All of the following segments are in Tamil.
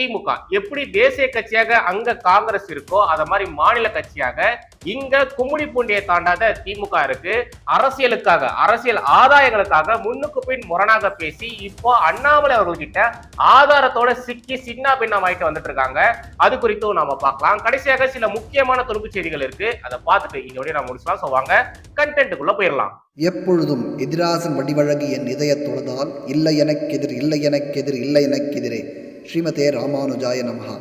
திமுக. எப்படி தேசிய கட்சியாக அங்க காங்கிரஸ் இருக்கோ அத மாதிரி மாநில கட்சியாக இங்க கும்முடி பூண்டியை தாண்டாத திமுக இருக்கு. அரசியலுக்காக அரசியல் ஆதாயங்களுக்காக முன்னுக்கு பின் முரணாக பேசி இப்போ அண்ணாமலை அவர்கள்கிட்ட ஆதாரத்தோட சிக்கி சின்ன பின்னமாயிட்டு வந்துட்டு இருக்காங்க அது குறித்தும் நாம பார்க்கலாம். கடைசியாக சில முக்கியமான தொகுப்பு செய்திகள் இருக்கு. அதை பார்த்துட்டு இதோடய நம்ம முடிச்சலாம் ஸோ வாங்க கண்டென்ட்டுக்குள்ள போயிடலாம். எப்பொழுதும் எதிராசன் வடிவழகு என் இதய தொழுதால் இல்லை எனக்கெதிர் இல்லை எனக்கெதிர் இல்லை எனக்கெதிரே ஸ்ரீமதே ராமானுஜாய நமஹா.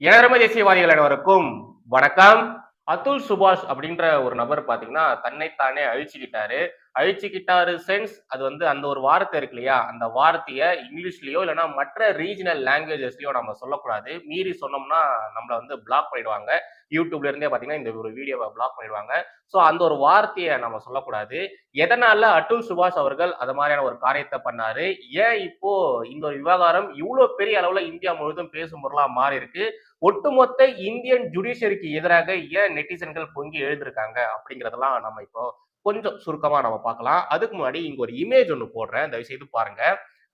எனதர்ம தேசியவாதிகள் அனைவருக்கும் வணக்கம். அதுல் சுபாஷ் அப்படின்ற ஒரு நபர் பார்த்தீங்கன்னா தன்னைத்தானே அழிச்சுக்கிட்டாரு. அழிச்சுக்கிட்டாரு சென்ஸ் அது வந்து அந்த ஒரு வார்த்தை இருக்கு இல்லையா? அந்த வார்த்தையை இங்கிலீஷ்லயோ இல்லைன்னா மற்ற ரீஜனல் லாங்குவேஜஸ்லயோ நம்ம சொல்லக்கூடாது. மீறி சொன்னோம்னா நம்மளை வந்து பிளாக் பண்ணிடுவாங்க. யூடியூப்ல இருந்தே பாத்தீங்கன்னா இந்த ஒரு வீடியோவை பிளாக் பண்ணிடுவாங்க. ஸோ அந்த ஒரு வார்த்தையை நம்ம சொல்லக்கூடாது. எதனால அட்டுல் சுபாஷ் அவர்கள் அது மாதிரியான ஒரு காரியத்தை பண்ணாரு? ஏன் இப்போ இந்த ஒரு விவகாரம் இவ்வளவு பெரிய அளவுல இந்தியா முழுவதும் பேசும் பொருளா மாறி இருக்கு ஒட்டுமொத்த இந்தியன் ஜுடிஷியரிக்கு எதிராக ஏன் நெட்டிசன்கள் பொங்கி எழுதிருக்காங்க அப்படிங்கறதெல்லாம் நம்ம இப்போ கொஞ்சம் சுருக்கமா நம்ம பார்க்கலாம். அதுக்கு முன்னாடி இங்க ஒரு இமேஜ் ஒன்று போடுறேன். தயவு செய்து பாருங்க.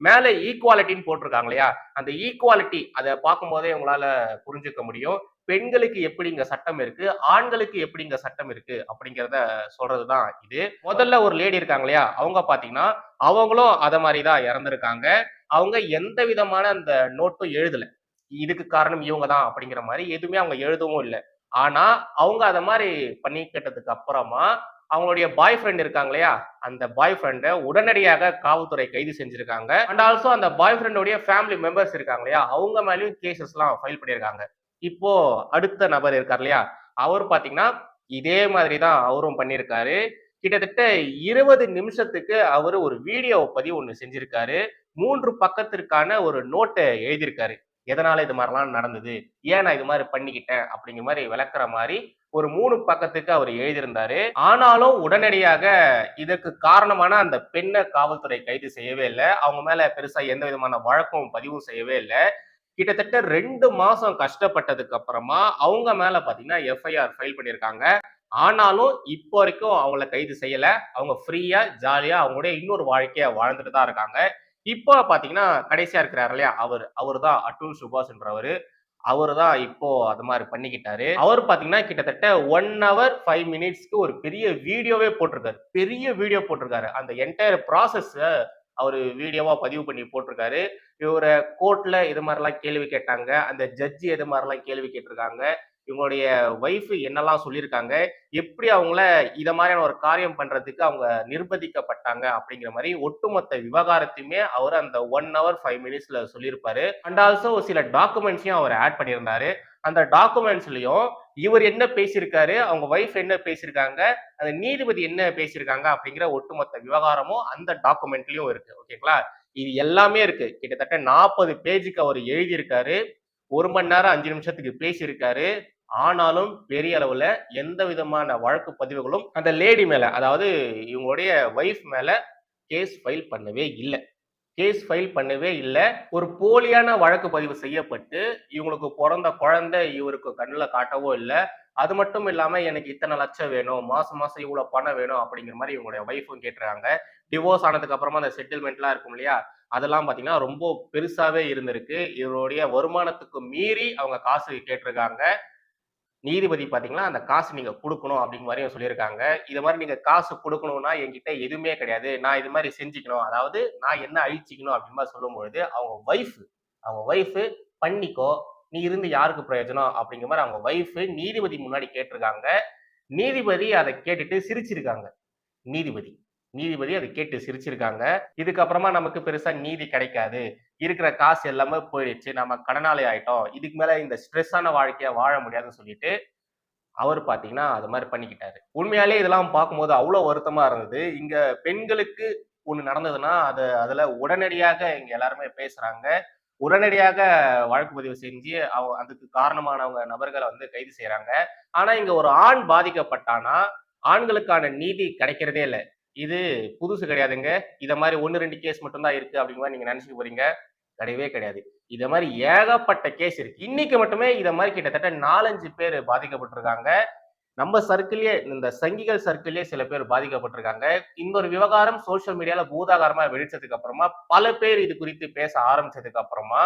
மேல ஈக்குவாலிட்டின்னு போட்டிருக்காங்க இல்லையா அந்த ஈக்குவாலிட்டி அதை பார்க்கும்போதே உங்களால புரிஞ்சுக்க முடியும். பெண்களுக்கு எப்படி இங்க சட்டம் இருக்கு? ஆண்களுக்கு எப்படி இங்க சட்டம் இருக்கு? அப்படிங்கிறத சொல்றதுதான் இது. முதல்ல ஒரு லேடி இருக்காங்க இல்லையா அவங்க பாத்தீங்கன்னா அவங்களும் அத மாதிரி தான் இறந்துருக்காங்க. அவங்க எந்த விதமான அந்த நோட்டும் எழுதல. இதுக்கு காரணம் இவங்க தான் அப்படிங்கிற மாதிரி எதுவுமே அவங்க எழுதவும் இல்லை. ஆனா அவங்க அத மாதிரி பண்ணிக்கிட்டதுக்கு அப்புறமா அவங்களுடைய பாய் ஃப்ரெண்ட் இருக்காங்க இல்லையா அந்த பாய் ஃப்ரெண்டை உடனடியாக காவல்துறை கைது செஞ்சிருக்காங்க. அண்ட் ஆல்சோ அந்த பாய் ஃப்ரெண்டோடைய ஃபேமிலி மெம்பர்ஸ் இருக்காங்க இல்லையா அவங்க மேலேயும் கேசஸ்லாம் ஃபைல் பண்ணியிருக்காங்க இப்போ அடுத்த நபர் இருக்கார் இல்லையா அவர் பார்த்தீங்கன்னா இதே மாதிரி தான் அவரும் பண்ணியிருக்காரு கிட்டத்தட்ட இருபது நிமிஷத்துக்கு அவர் ஒரு வீடியோ பதிவு ஒன்று செஞ்சிருக்காரு. மூன்று பக்கத்திற்கான ஒரு நோட்டை எழுதியிருக்காரு. எதனால இது மாதிரிலாம் நடந்தது? ஏன் நான் இது மாதிரி பண்ணிக்கிட்டேன்? அப்படிங்கிற மாதிரி விளக்குற மாதிரி ஒரு மூணு பக்கத்துக்கு அவர் எழுதியிருந்தாரு. ஆனாலும் உடனடியாக இதற்கு காரணமான அந்த பெண்ணை காவல்துறை கைது செய்யவே இல்லை. அவங்க மேல பெருசா எந்த விதமான வழக்கம் பதிவும் செய்யவே இல்லை. கிட்டத்தட்ட ரெண்டு மாசம் கஷ்டப்பட்டதுக்கு அப்புறமா அவங்க மேல பாத்தீங்கன்னா எஃப்ஐஆர் ஃபைல் பண்ணியிருக்காங்க. ஆனாலும் இப்போ வரைக்கும் அவங்கள கைது செய்யல. அவங்க ஃப்ரீயா ஜாலியா அவங்களுடைய இன்னொரு வாழ்க்கைய வாழ்ந்துட்டு தான் இருக்காங்க. இப்போ பாத்தீங்கன்னா கடைசியா இருக்கிறாரு இல்லையா? அவர். அவர் தான் அட்டுல் சுபாஷ்ன்றவர். அவர் தான் இப்போ அது மாதிரி பண்ணிக்கிட்டாரு. அவர் பாத்தீங்கன்னா கிட்டத்தட்ட ஒன் ஹவர் ஃபைவ் மினிட்ஸ்க்கு ஒரு பெரிய வீடியோவே போட்டிருக்காரு. பெரிய வீடியோ போட்டிருக்காரு. அந்த என்டையர் ப்ராசஸ் அவர் வீடியோவா பதிவு பண்ணி போட்டிருக்காரு. இவரை கோர்ட்ல இது மாதிரிலாம் கேள்வி கேட்டாங்க. அந்த ஜட்ஜி இது மாதிரிலாம் கேள்வி கேட்டிருக்காங்க. இவங்களுடைய ஒய்ஃப் என்னெல்லாம் சொல்லியிருக்காங்க? எப்படி அவங்கள இதை மாதிரியான ஒரு காரியம் பண்றதுக்கு அவங்க நிர்பந்திக்கப்பட்டாங்க? அப்படிங்கிற மாதிரி ஒட்டுமொத்த விவகாரத்தையுமே அவர் அந்த ஒன் ஹவர் ஃபைவ் மினிட்ஸ்ல சொல்லியிருப்பாரு. அண்ட் ஆல்சோ சில டாக்குமெண்ட்ஸையும் அவர் ஆட் பண்ணியிருந்தாரு. அந்த டாக்குமெண்ட்ஸ்லயும் இவர் என்ன பேசியிருக்காரு? அவங்க ஒய்ஃப் என்ன பேசியிருக்காங்க? அந்த நீதிபதி என்ன பேசியிருக்காங்க? அப்படிங்கிற ஒட்டுமொத்த விவகாரமும் அந்த டாக்குமெண்ட்லயும் இருக்கு. ஓகேங்களா இது எல்லாமே இருக்கு. கிட்டத்தட்ட நாற்பது பேஜுக்கு அவர் எழுதியிருக்காரு. ஒரு மணி நேரம் அஞ்சு நிமிஷத்துக்கு பேசியிருக்காரு. ஆனாலும் பெரிய அளவுல எந்த விதமான வழக்கு பதிவுகளும் அந்த லேடி மேல அதாவது இவங்களுடைய ஒய்ஃப் மேல கேஸ் ஃபைல் பண்ணவே இல்லை. கேஸ் ஃபைல் பண்ணவே இல்லை. ஒரு போலியான வழக்கு பதிவு செய்யப்பட்டு இவங்களுக்கு பிறந்த குழந்தை இவருக்கு கண்ணில் காட்டவோ இல்லை. அது மட்டும் இல்லாமல் எனக்கு இத்தனை லட்சம் வேணும் மாசம் மாசம் இவ்வளோ பணம் வேணும் அப்படிங்கிற மாதிரி இவங்களுடைய ஒய்ஃபும் கேட்டுறாங்க. டிவோர்ஸ் ஆனதுக்கு அப்புறமா அந்த செட்டில்மெண்ட்லாம் இருக்கும் இல்லையா? அதெல்லாம் பார்த்தீங்கன்னா ரொம்ப பெருசாவே இருந்திருக்கு. இவருடைய வருமானத்துக்கு மீறி அவங்க காசு கேட்டிருக்காங்க. நீதிபதி பார்த்தீங்கன்னா அந்த காசு நீங்கள் கொடுக்கணும் அப்படிங்கிற மாதிரியும் சொல்லியிருக்காங்க. இது மாதிரி நீங்கள் காசு கொடுக்கணும்னா என்கிட்ட எதுவுமே கிடையாது. நான் இது மாதிரி செஞ்சுக்கணும். அதாவது நான் என்ன அழிச்சிக்கணும் அப்படின்னு மாதிரி சொல்லும்பொழுது அவங்க ஒய்ஃப் அவங்க ஒய்ஃப் பண்ணிக்கோ. நீ இருந்து யாருக்கு பிரயோஜனம் அப்படிங்கிற மாதிரி அவங்க ஒய்ஃப் நீதிபதி முன்னாடி கேட்டிருக்காங்க. நீதிபதி அதை கேட்டுட்டு சிரிச்சிருக்காங்க. நீதிபதி. நீதிபதி அதை கேட்டு சிரிச்சிருக்காங்க. இதுக்கப்புறமா நமக்கு பெருசா நீதி கிடைக்காது. இருக்கிற காசு எல்லாமே போயிடுச்சு. நம்ம கடனாளி ஆயிட்டோம். இதுக்கு மேல இந்த ஸ்ட்ரெஸ்ஸான வாழ்க்கையை வாழ முடியாதுன்னு சொல்லிட்டு அவர் பாத்தீங்கன்னா அது மாதிரி பண்ணிக்கிட்டாரு. உண்மையாலே இதெல்லாம் பார்க்கும்போது அவ்வளவு வருத்தமா இருந்தது. இங்க பெண்களுக்கு ஒண்ணு நடந்ததுன்னா அது அதுல உடனடியாக இங்க எல்லாருமே பேசுறாங்க. உடனடியாக வழக்கு பதிவு செஞ்சு அவ அதுக்கு காரணமானவங்க நபர்களை வந்து கைது செய்யறாங்க ஆனா இங்க ஒரு ஆண் பாதிக்கப்பட்டானா ஆண்களுக்கான நீதி கிடைக்கிறதே இல்லை. இது புதுசு கிடையாதுங்க. இதை மாதிரி ஒன்று ரெண்டு கேஸ் மட்டும்தான் இருக்கு அப்படிங்கிற மாதிரி நீங்க நினைச்சுட்டு போறீங்க. கிடையவே கிடையாது. இதை மாதிரி ஏகப்பட்ட கேஸ் இருக்கு. இன்னைக்கு மட்டுமே இதை மாதிரி கிட்டத்தட்ட நாலஞ்சு பேர் பாதிக்கப்பட்டிருக்காங்க. நம்ம சர்க்கிள்லயே இந்த சங்கிகள் சர்க்கிள்லயே சில பேர் பாதிக்கப்பட்டிருக்காங்க. இந்த ஒரு விவகாரம் சோசியல் மீடியால பூதாகாரமா வெடிச்சதுக்கு அப்புறமா பல பேர் இது குறித்து பேச ஆரம்பிச்சதுக்கு அப்புறமா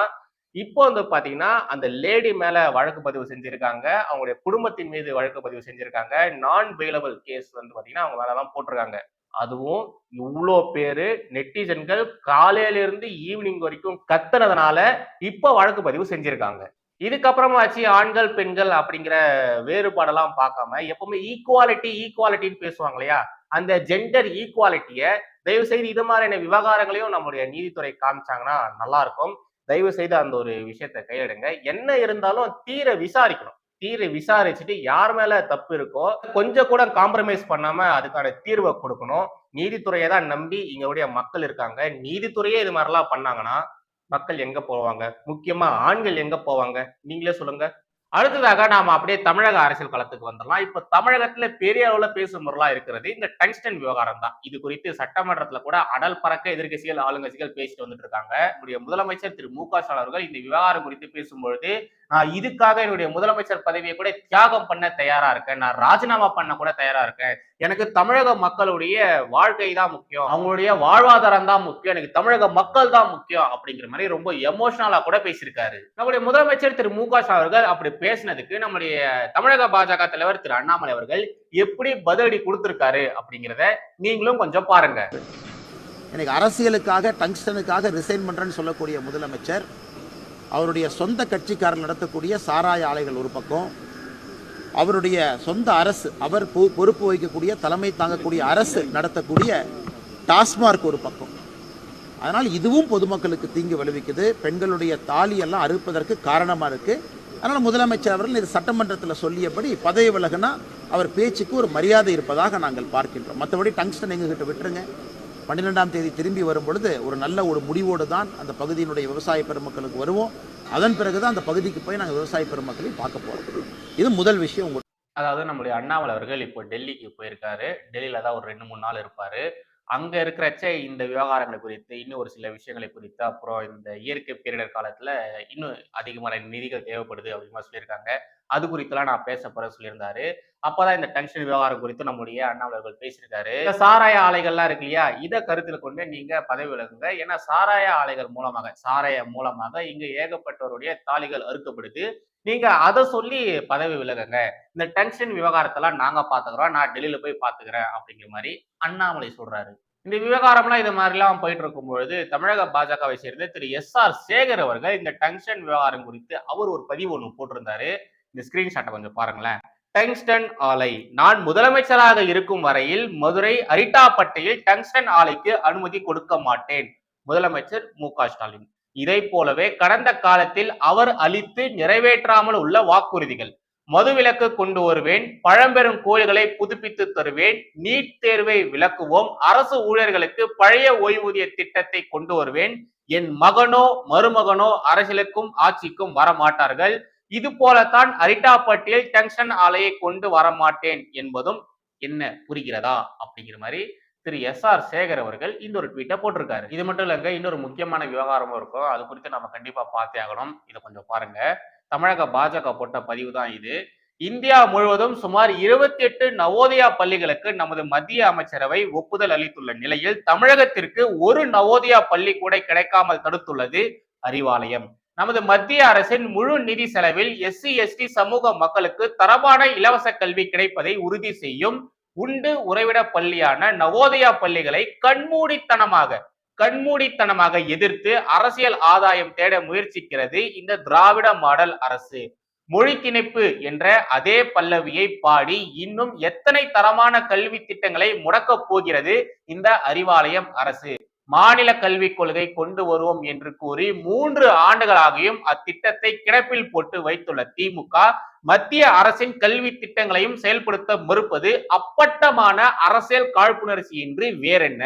இப்போ வந்து பாத்தீங்கன்னா அந்த லேடி மேல வழக்கு பதிவு செஞ்சிருக்காங்க. அவங்களுடைய குடும்பத்தின் மீது வழக்கு பதிவு செஞ்சிருக்காங்க. நான் பெயிலபிள் கேஸ் வந்து பாத்தீங்கன்னா அவங்க மேலதான் போட்டிருக்காங்க. அதுவும் இவ்வளோ பேரு நெட்டிசன்கள் காலையில இருந்து ஈவினிங் வரைக்கும் கத்துனதுனால இப்ப வழக்கு பதிவு செஞ்சிருக்காங்க. இதுக்கப்புறமாச்சு ஆண்கள் பெண்கள் அப்படிங்கிற வேறுபாடெல்லாம் பார்க்காம எப்பவுமே ஈக்குவாலிட்டி ஈக்குவாலிட்டின்னு பேசுவாங்க இல்லையா? அந்த ஜெண்டர் ஈக்குவாலிட்டிய தயவு செய்து இது மாதிரியான விவகாரங்களையும் நம்முடைய நீதித்துறை காமிச்சாங்கன்னா நல்லா இருக்கும். தயவு செய்து அந்த ஒரு விஷயத்த கையெடுங்க என்ன இருந்தாலும் தீர விசாரிக்கணும். தீர்வை விசாரிச்சுட்டு யார் மேல தப்பு இருக்கோ கொஞ்சம் கூட காம்ப்ரமைஸ் பண்ணாம அதுக்கான தீர்வை கொடுக்கணும். நீதித்துறையை தான் நம்பி இங்களுடைய மக்கள் இருக்காங்க. நீதித்துறையே இது மாதிரிலாம் பண்ணாங்கன்னா மக்கள் எங்க போவாங்க? முக்கியமா ஆண்கள் எங்க போவாங்க? நீங்களே சொல்லுங்க. அடுத்ததாக நாம் அப்படியே தமிழக அரசியல் களத்துக்கு வந்துடலாம். இப்போ தமிழகத்துல பெரிய அளவுல பேசும் பொருளா இருக்கிறது இந்த டங்ஸ்டன் விவகாரம் தான். இது குறித்து சட்டமன்றத்துல கூட அடல் பறக்க எதிர்க்கட்சிகள் ஆளுங்கட்சிகள் பேசிட்டு வந்துட்டு இருக்காங்க நம்முடைய முதலமைச்சர் திரு மு க ஸ்டாலின் அவர்கள் இந்த விவகாரம் குறித்து பேசும்பொழுது நான் இதுக்காக என்னுடைய முதலமைச்சர் பதவியை கூட தியாகம் பண்ண தயாரா இருக்கேன். நான் ராஜினாமா பண்ண கூட தயாரா இருக்கேன். எனக்கு தமிழக மக்களுடைய வாழ்க்கை தான் முக்கியம். அவங்களுடைய வாழ்வாதாரம் தான் முக்கியம். எனக்கு தமிழக மக்கள் தான் முக்கியம் அப்படிங்கிற மாதிரி ரொம்ப எமோஷனலா கூட பேசியிருக்காரு. நம்முடைய முதலமைச்சர் திரு மு க ஸ்டாலின் அவர்கள் அப்படி பேசினதுக்கு நம்முடைய தமிழக பாஜக தலைவர் திரு அண்ணாமலை அவர்கள் எப்படி பதிலடி கொடுத்திருக்காரு அப்படிங்கிறத நீங்களும் கொஞ்சம் பாருங்க. எனக்கு அரசியலுக்காக டங்ஸ்டனுக்காக ரிசைன் பண்ணுறேன்னு சொல்லக்கூடிய முதலமைச்சர் அவருடைய சொந்த கட்சிக்காரர் நடத்தக்கூடிய சாராய ஆலைகள் ஒரு பக்கம் அவருடைய சொந்த அரசு அவர் பொ- பொறுப்பு வகிக்கக்கூடிய தலைமை தாங்கக்கூடிய அரசு நடத்தக்கூடிய டாஸ்மார்க் ஒரு பக்கம். அதனால் இதுவும் பொதுமக்களுக்கு தீங்கு விளைவிக்குது. பெண்களுடைய தாலியெல்லாம் அறுப்பதற்கு காரணமாக இருக்குது அதனால் முதலமைச்சர் அவர்கள் இது சட்டமன்றத்தில் சொல்லியபடி பதவி விலகுனா அவர் பேச்சுக்கு ஒரு மரியாதை இருப்பதாக நாங்கள் பார்க்கின்றோம். மற்றபடி டங்ஸ்டன் எங்ககிட்ட விட்டுருங்க. பன்னிரெண்டாம் தேதி திரும்பி வரும் பொழுது ஒரு நல்ல ஒரு முடிவோடு தான் அந்த பகுதியினுடைய விவசாய பெருமக்களுக்கு வருவோம். அதன் பிறகு தான் அந்த பகுதிக்கு போய் நாங்கள் விவசாய பெருமக்களை பார்க்க போகிறோம் இது முதல் விஷயம் உங்க அதாவது நம்முடைய அண்ணாமலை அவர்கள் இப்போ டெல்லிக்கு போயிருக்காரு. டெல்லியில தான் ஒரு ரெண்டு மூணு நாள் இருப்பாரு. அங்க இருக்கிறச்ச இந்த விவகாரங்களை குறித்து இன்னும் ஒரு சில விஷயங்களை குறித்து அப்புறம் இந்த இயற்கை பேரிடர் காலத்துல இன்னும் அதிகமான நிதிகள் தேவைப்படுது அப்படின்னு சொல்லியிருக்காங்க. அது குறித்துலாம் நான் பேச போறேன் சொல்லியிருந்தாரு. அப்பதான் இந்த டென்ஷன் விவகாரம் குறித்து நம்முடைய அண்ணாமலை அவர்கள் பேசியிருக்காரு. இந்த சாராய ஆலைகள்லாம் இருக்கு இல்லையா? இதை கருத்தில் கொண்டு நீங்க பதவி விலகுங்க. ஏன்னா சாராய ஆலைகள் மூலமாக சாராய மூலமாக இங்க ஏகப்பட்டவருடைய தாலிகள் அறுக்கப்படுது. நீங்க அதை சொல்லி பதவி விலகுங்க. இந்த டென்ஷன் விவகாரத்தெல்லாம் நாங்க பாத்துக்கிறோம் நான் டெல்லியில போய் பாத்துக்கிறேன் அப்படிங்கிற மாதிரி அண்ணாமலை சொல்றாரு. இந்த விவகாரம்லாம் இது மாதிரிலாம் போயிட்டு இருக்கும்பொழுது தமிழக பாஜகவை சேர்ந்த திரு எஸ் ஆர் சேகர் அவர்கள் இந்த டங்ஷன் விவகாரம் குறித்து அவர் ஒரு பதிவு ஒன்று போட்டிருந்தாரு. இந்த ஸ்கிரீன்ஷாட்டை கொஞ்சம் பாருங்களேன். டங்ஸ்டன் ஆலை நான் முதலமைச்சராக இருக்கும் வரையில் மதுரை அரிட்டாப்பட்டியில் டங்ஸ்டன் ஆலைக்கு அனுமதி கொடுக்க மாட்டேன். முதலமைச்சர் மு க ஸ்டாலின். இதை போலவே கடந்த காலத்தில் அவர் அளித்து நிறைவேற்றாமல் உள்ள வாக்குறுதிகள். மதுவிலக்கு கொண்டு வருவேன் பழம்பெரும் கோயில்களை புதுப்பித்து தருவேன் நீட் தேர்வை விளக்குவோம் அரசு ஊழியர்களுக்கு பழைய ஓய்வூதிய திட்டத்தை கொண்டு வருவேன். என் மகனோ மருமகனோ அரசியலுக்கும் ஆட்சிக்கும் வரமாட்டார்கள். இது போலத்தான் அரிட்டாப்பட்டியில் டங்ஷன் ஆலையை கொண்டு வர மாட்டேன் என்பதும் என்ன புரிகிறதா? அப்படிங்கிற மாதிரி திரு எஸ் ஆர் சேகர் அவர்கள் இந்த ஒரு ட்வீட்டை போட்டிருக்காரு. இது மட்டும் இல்லைங்க இன்னொரு முக்கியமான விவகாரமும் இருக்கும். அது குறித்து நம்ம கண்டிப்பா பார்த்தே ஆகணும். இதை கொஞ்சம் பாருங்க. தமிழக பாஜக போட்ட பதிவு தான் இது. இந்தியா முழுவதும் சுமார் இருபத்தி எட்டு நவோதயா பள்ளிகளுக்கு நமது மத்திய அமைச்சரவை ஒப்புதல் அளித்துள்ள நிலையில் தமிழகத்திற்கு ஒரு நவோதயா பள்ளி கூட கிடைக்காமல் தடுத்துள்ளது அறிவாலயம். நமது மத்திய அரசின் முழு நிதி செலவில் எஸ்சி எஸ்டி சமூக மக்களுக்கு தரமான இலவச கல்வி கிடைப்பதை உறுதி செய்யும் உண்டு உறைவிட பள்ளியான நவோதயா பள்ளிகளை கண்மூடித்தனமாக கண்மூடித்தனமாக எதிர்த்து அரசியல் ஆதாயம் தேட முயற்சிக்கிறது இந்த திராவிட மாடல் அரசு. மொழி திணிப்பு என்ற அதே பல்லவியை பாடி இன்னும் எத்தனை தரமான கல்வி திட்டங்களை முடக்கப் போகிறது இந்த அறிவாலயம் அரசு. மாநில கல்விக் கொள்கை கொண்டு வருவோம் என்று கூறி மூன்று ஆண்டுகளாகியும் அத்திட்டத்தை கிடப்பில் போட்டு வைத்துள்ள திமுக மத்திய அரசின் கல்வி திட்டங்களையும் செயல்படுத்த மறுப்பது அப்பட்டமான அரசியல் காழ்ப்புணர்ச்சி இன்றி வேறென்ன?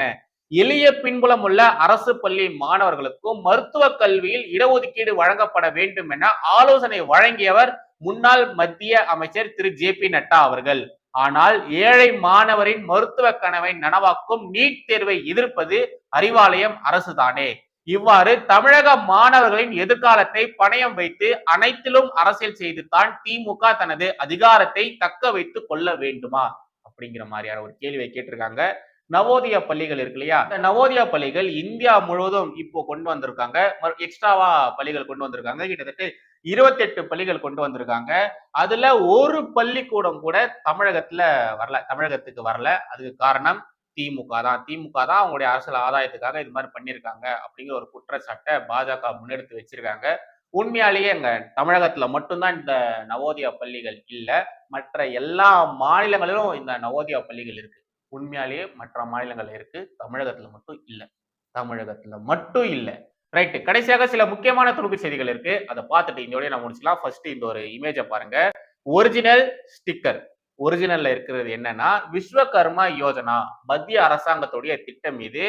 எளிய பின்புலம் உள்ள அரசு பள்ளி மாணவர்களுக்கும் மருத்துவ கல்வியில் இடஒதுக்கீடு வழங்கப்பட வேண்டும் என ஆலோசனை வழங்கியவர் முன்னாள் மத்திய அமைச்சர் திரு ஜே பி நட்டா அவர்கள். ஆனால் ஏழை மாணவரின் மருத்துவ கனவை நனவாக்கும் நீட் தேர்வை எதிர்ப்பது அறிவாலயம் அரசுதானே. இவ்வாறு தமிழக மாணவர்களின் எதிர்காலத்தை பணயம் வைத்து அனைத்திலும் அரசியல் செய்து தான் திமுக தனது அதிகாரத்தை தக்க வைத்து கொள்ள வேண்டுமா? அப்படிங்கிற மாதிரியான ஒரு கேள்வியை கேட்டிருக்காங்க. நவோதயா பள்ளிகள் இருக்கு இல்லையா? இந்த நவோதயா பள்ளிகள் இந்தியா முழுவதும் இப்போ கொண்டு வந்திருக்காங்க. எக்ஸ்ட்ராவா பள்ளிகள் கொண்டு வந்திருக்காங்க. கிட்டத்தட்ட இருபத்தெட்டு பள்ளிகள் கொண்டு வந்திருக்காங்க. அதுல ஒரு பள்ளிக்கூடம் கூட தமிழகத்துல வரல. தமிழகத்துக்கு வரல. அதுக்கு காரணம் திமுக தான். திமுக தான் அவங்களுடைய அரசியல் ஆதாயத்துக்காக இது மாதிரி பண்ணியிருக்காங்க அப்படிங்கிற ஒரு குற்றச்சாட்டை பாஜக முன்னெடுத்து வச்சிருக்காங்க. உண்மையாலேயே எங்க தமிழகத்துல மட்டும்தான் இந்த நவோதயா பள்ளிகள் இல்லை. மற்ற எல்லா மாநிலங்களிலும் இந்த நவோதயா பள்ளிகள் இருக்கு. உண்மையாலேயே மற்ற மாநிலங்கள் இருக்கு. தமிழகத்துல மட்டும் இல்லை. தமிழகத்துல மட்டும் இல்லை. ரைட் கடைசியாக சில முக்கியமான துணுக்கு செய்திகள் இருக்கு. அதை பார்த்துட்டு இந்த நான் முடிச்சுக்கலாம். ஃபர்ஸ்ட் இந்த ஒரு இமேஜை பாருங்க. ஒரிஜினல் ஸ்டிக்கர் ஒரிஜினல்ல இருக்கிறது என்னன்னா விஸ்வகர்மா யோஜனா மத்திய அரசாங்கத்துடைய திட்டம் இது.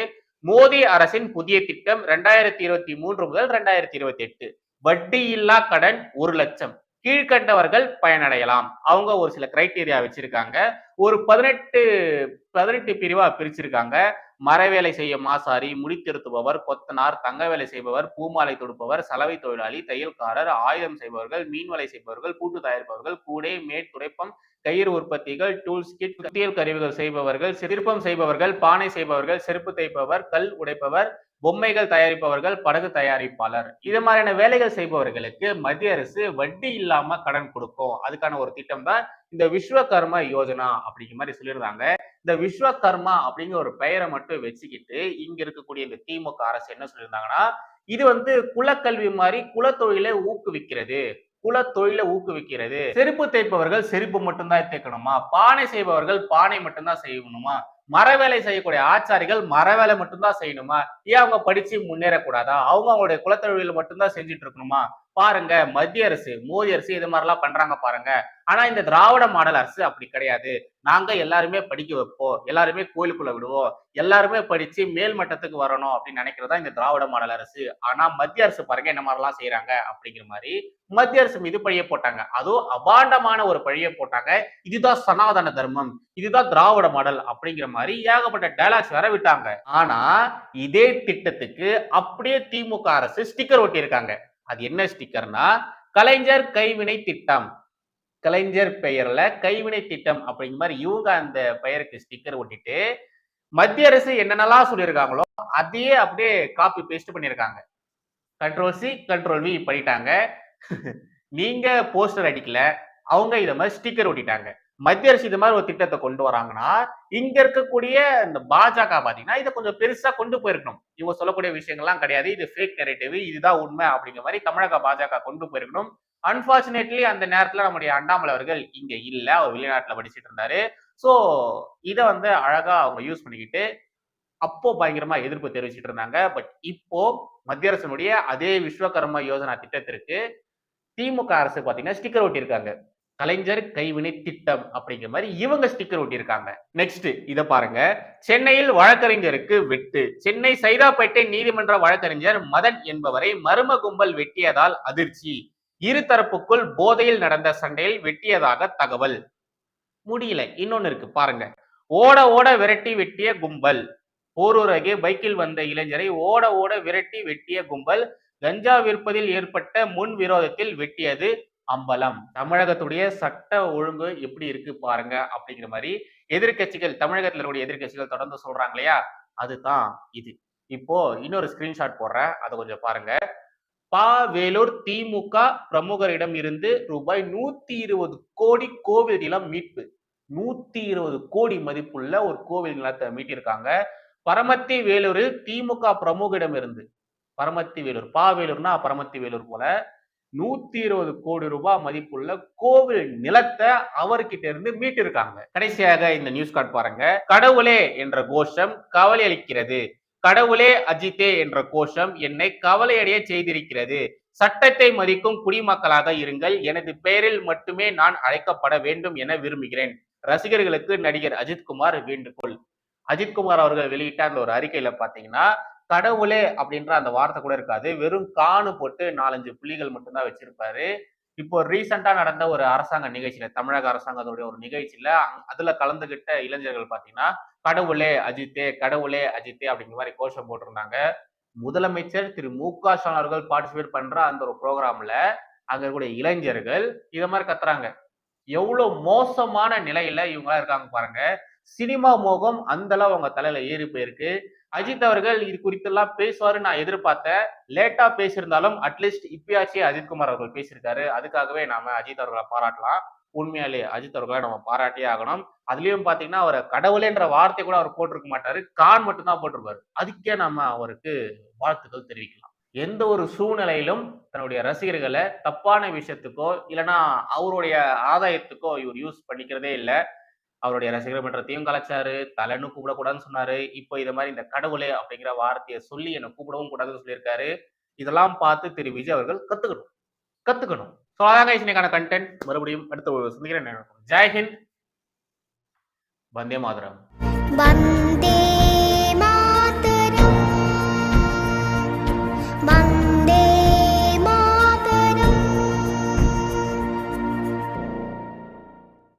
மோடி அரசின் புதிய திட்டம் ரெண்டாயிரத்தி இருபத்தி மூன்று முதல் ரெண்டாயிரத்தி இருபத்தி எட்டு. வட்டி இல்லா கடன் ஒரு லட்சம். கீழ்கண்டவர்கள் பயனடையலாம். அவங்க ஒரு சில கிரைட்டீரியா வச்சிருக்காங்க. ஒரு பதினெட்டு பதினெட்டு பிரிவா பிரிச்சிருக்காங்க. மரவேலை செய்யும் ஆசாரி முடித்திருத்துபவர் கொத்தனார் தங்க வேலை செய்பவர் பூமாலை தொடுப்பவர் சலவை தொழிலாளி தையல்காரர் ஆயுதம் செய்பவர்கள் மீன்வலை செய்பவர்கள் கூட்டு தயாரிப்பவர்கள் கூடை மேற்துடைப்பம் கயிறு உற்பத்திகள் டூல்ஸ் கிட் கருவிகள் செய்பவர்கள் சிற்பம் செய்பவர்கள் பானை செய்பவர்கள் செருப்பு தைப்பவர் கல் உடைப்பவர் பொம்மைகள் தயாரிப்பவர்கள் படகு தயாரிப்பாளர். இது மாதிரியான வேலைகள் செய்பவர்களுக்கு மத்திய அரசு வட்டி இல்லாம கடன் கொடுக்கும். அதுக்கான ஒரு திட்டம் தான் இந்த விஸ்வகர்மா யோஜனா அப்படிங்கிற மாதிரி சொல்லியிருந்தாங்க. இந்த விஸ்வகர்மா அப்படிங்கிற ஒரு பெயரை மட்டும் வச்சுக்கிட்டு இங்க இருக்கக்கூடிய இந்த திமுக அரசு என்ன சொல்லியிருந்தாங்கன்னா இது வந்து குலக்கல்வி மாதிரி குலத்தொழிலை ஊக்குவிக்கிறது. குலத்தொழிலை ஊக்குவிக்கிறது. செருப்பு தைப்பவர்கள் செருப்பு மட்டும்தான் தைக்கணுமா பானை செய்பவர்கள் பானை மட்டும்தான் செய்யணுமா? மரவேலை செய்யக்கூடிய ஆச்சாரிகள் மரவேலை மட்டும்தான் செய்யணுமா? ஏன் அவங்க படிச்சு முன்னேறக்கூடாதா? அவங்க அவங்களுடைய குலத்தொழில் மட்டும்தான் செஞ்சுட்டு இருக்கணுமா? பாருங்க மத்திய அரசு மோடி அரசு இது மாதிரிலாம் பண்றாங்க பாருங்க. ஆனா இந்த திராவிட மாடல் அரசு அப்படி கிடையாது. நாங்க எல்லாருமே படிக்க வைப்போம். எல்லாருமே கோயிலுக்குள்ள விடுவோம். எல்லாருமே படிச்சு மேல் மட்டத்துக்கு வரணும் அப்படின்னு நினைக்கிறதா இந்த திராவிட மாடல் அரசு. ஆனா மத்திய அரசு பாருங்க என்ன மாதிரிலாம் செய்யறாங்க அப்படிங்கிற மாதிரி மத்திய அரசு மீது பழிய போட்டாங்க. அதுவும் அபாண்டமான ஒரு பழிய போட்டாங்க. இதுதான் சனாதன தர்மம். இதுதான் திராவிட மாடல் அப்படிங்கிற மாதிரி ஏகப்பட்ட டைலாக்ஸ் வேற விட்டாங்க. ஆனா இதே திட்டத்துக்கு அப்படியே திமுக அரசு ஸ்டிக்கர் ஒட்டியிருக்காங்க. அது என்ன ஸ்டிக்கர்னா கலைஞர் கைவினை திட்டம். கலைஞர் பெயர்ல கைவினை திட்டம் அப்படிங்கிற மாதிரி இவங்க அந்த பெயருக்கு ஸ்டிக்கர் ஒட்டிட்டு மத்திய அரசு என்னென்னலாம் சொல்லியிருக்காங்களோ அதையே அப்படியே காப்பி பேஸ்ட் பண்ணியிருக்காங்க. கண்ட்ரோல் சி கண்ட்ரோல் வி பண்ணிட்டாங்க நீங்க போஸ்டர் அடிக்கல. அவங்க இதை மாதிரி ஸ்டிக்கர் ஒட்டிட்டாங்க. மத்திய அரசு இது மாதிரி ஒரு திட்டத்தை கொண்டு வராங்கன்னா இங்க இருக்கக்கூடிய இந்த பாஜக பாத்தீங்கன்னா இதை கொஞ்சம் பெருசா கொண்டு போயிருக்கணும். இவங்க சொல்லக்கூடிய விஷயங்கள்லாம் கிடையாது. இது ஃபேக் நெரேட்டிவ் இதுதான் உண்மை அப்படிங்கிற மாதிரி தமிழக பாஜக கொண்டு போயிருக்கணும். அன்பார்ச்சுனேட்லி அந்த நேரத்துல நம்முடைய அண்ணாமலை அவர்கள் இங்க இல்ல. அவர் வெளிநாட்டுல படிச்சுட்டு இருந்தாரு. சோ இதை வந்து அழகா அவங்க யூஸ் பண்ணிக்கிட்டு அப்போ பயங்கரமா எதிர்ப்பு தெரிவிச்சிட்டு இருந்தாங்க. பட் இப்போ மத்திய அரசினுடைய அதே விஸ்வகர்மா யோஜனா திட்டத்திற்கு திமுக அரசு பாத்தீங்கன்னா ஸ்டிக்கர் ஒட்டியிருக்காங்க. கலைஞர் கைவினை திட்டம் அப்படிங்கிற மாதிரி இவங்க ஸ்டிக்கர் ஒட்டியிருக்காங்க. நெக்ஸ்ட் இதை பாருங்க. சென்னையில் வழக்கறிஞருக்கு வெட்டு. சென்னை சைதாப்பேட்டை நீதிமன்ற வழக்கறிஞர் மதன் என்பவரை மர்ம கும்பல் வெட்டியதால் அதிர்ச்சி. இருதரப்புக்குள் போதையில் நடந்த சண்டையில் வெட்டியதாக தகவல். முடியல. இன்னொன்னு இருக்கு. பாருங்க. ஓட ஓட விரட்டி வெட்டிய கும்பல். போரூர் அருகே பைக்கில் வந்த இளைஞரை ஓட ஓட விரட்டி வெட்டிய கும்பல். கஞ்சா விற்பதில் ஏற்பட்ட முன் விரோதத்தில் வெட்டியது. அம்பலம். தமிழகத்துடைய சட்ட ஒழுங்கு எப்படி இருக்கு பாருங்க அப்படிங்கிற மாதிரி எதிர்க்கட்சிகள் தமிழகத்தில் இருக்கக்கூடிய எதிர்க்கட்சிகள் தொடர்ந்து சொல்றாங்க இல்லையா? அதுதான் இது. இப்போ இன்னொரு ஸ்கிரீன்ஷாட் போடுறேன். அதை கொஞ்சம் பாருங்க. பா வேலூர் திமுக பிரமுகரிடம் இருந்து ரூபாய் நூத்தி இருபது கோடி கோவில் நிலம் மீட்பு. நூத்தி இருபது கோடி மதிப்புள்ள ஒரு கோவில் நிலத்தை மீட்டிருக்காங்க. பரமத்தி வேலூரில் திமுக பிரமுகரிடம் இருந்து. பரமத்தி வேலூர். பா வேலூர்னா பரமத்தி வேலூர் போல. நூத்தி இருபது கோடி ரூபாய் மதிப்புள்ள கோவில் நிலத்தை அவர்கிட்ட இருந்து மீட்டிருக்காங்க. கடைசியாக இந்த நியூஸ் கார்டு பாருங்க. கடவுளே என்ற கோஷம் கவலை அளிக்கிறது. கடவுளே அஜித்தே என்ற கோஷம் என்னை கவலையடைய செய்திருக்கிறது. சட்டத்தை மதிக்கும் குடிமக்களாக இருங்கள். எனது பெயரில் மட்டுமே நான் அழைக்கப்பட வேண்டும் என விரும்புகிறேன். ரசிகர்களுக்கு நடிகர் அஜித்குமார் வேண்டுகோள். அஜித்குமார் அவர்கள் வெளியிட்ட அந்த ஒரு அறிக்கையில பாத்தீங்கன்னா கடவுளே அப்படின்ற அந்த வார்த்தை கூட இருக்காது. வெறும் காணு போட்டு நாலஞ்சு புள்ளிகள் மட்டும்தான் வச்சிருப்பாரு. இப்போ ரீசெண்டா நடந்த ஒரு அரசாங்க நிகழ்ச்சியில தமிழக அரசாங்கத்துடைய ஒரு நிகழ்ச்சியில அதுல கலந்துகிட்ட இளைஞர்கள் பாத்தீங்கன்னா கடவுளே அஜித்தே கடவுளே அஜித்தே அப்படிங்கிற மாதிரி கோஷம் போட்டிருந்தாங்க. முதலமைச்சர் திரு மு க ஸ்டாலின் அவர்கள் பார்ட்டிசிபேட் பண்ற அந்த ஒரு ப்ரோக்ராம்ல அங்க இருக்கக்கூடிய இளைஞர்கள் இத மாதிரி கத்துறாங்க. எவ்வளவு மோசமான நிலையில இவங்க இருக்காங்க பாருங்க. சினிமா மோகம் அந்த அளவு அவங்க தலையில ஏறி போயிருக்கு. அஜித் அவர்கள் இது குறித்தெல்லாம் பேசுவாரு நான் எதிர்பார்த்தேன். லேட்டா பேசியிருந்தாலும் அட்லீஸ்ட் இப்பயாச்சே அஜித்குமார் அவர்கள் பேசியிருக்காரு. அதுக்காகவே நாம அஜித் அவர்களை பாராட்டலாம். உண்மையாலே அஜித் அவர்களை நம்ம பாராட்டியே ஆகணும். அதுலயும் பாத்தீங்கன்னா அவர் கடவுளேன்ற வார்த்தை கூட அவர் போட்டிருக்க மாட்டாரு. கான் மட்டும்தான் போட்டிருப்பாரு. அதுக்கே நாம அவருக்கு வாழ்த்துக்கள் தெரிவிக்கலாம். எந்த ஒரு சூழ்நிலையிலும் தன்னுடைய ரசிகர்களை தப்பான விஷயத்துக்கோ இல்லைன்னா அவருடைய ஆதாயத்துக்கோ இவர் யூஸ் பண்ணிக்கிறதே இல்லை. அவருடைய ரசிகர் மன்றத்தையும் கலைச்சாரு தலைன்னு கூப்பிடக்கூடாதுன்னு சொன்னாரு. இப்போ இது மாதிரி இந்த கடவுளே அப்படிங்கிற வார்த்தையை சொல்லி என்னை கூப்பிடவும் கூடாதுன்னு சொல்லியிருக்காரு. இதெல்லாம் பார்த்து திரு விஜய் அவர்கள் கத்துக்கணும். கத்துக்கணும். ஸோ அதான் இன்னைக்கான கண்டென்ட் மறுபடியும் அடுத்த சந்திக்கிறேன். ஜெய்ஹிந்த் வந்தே மாதரம். வந்தே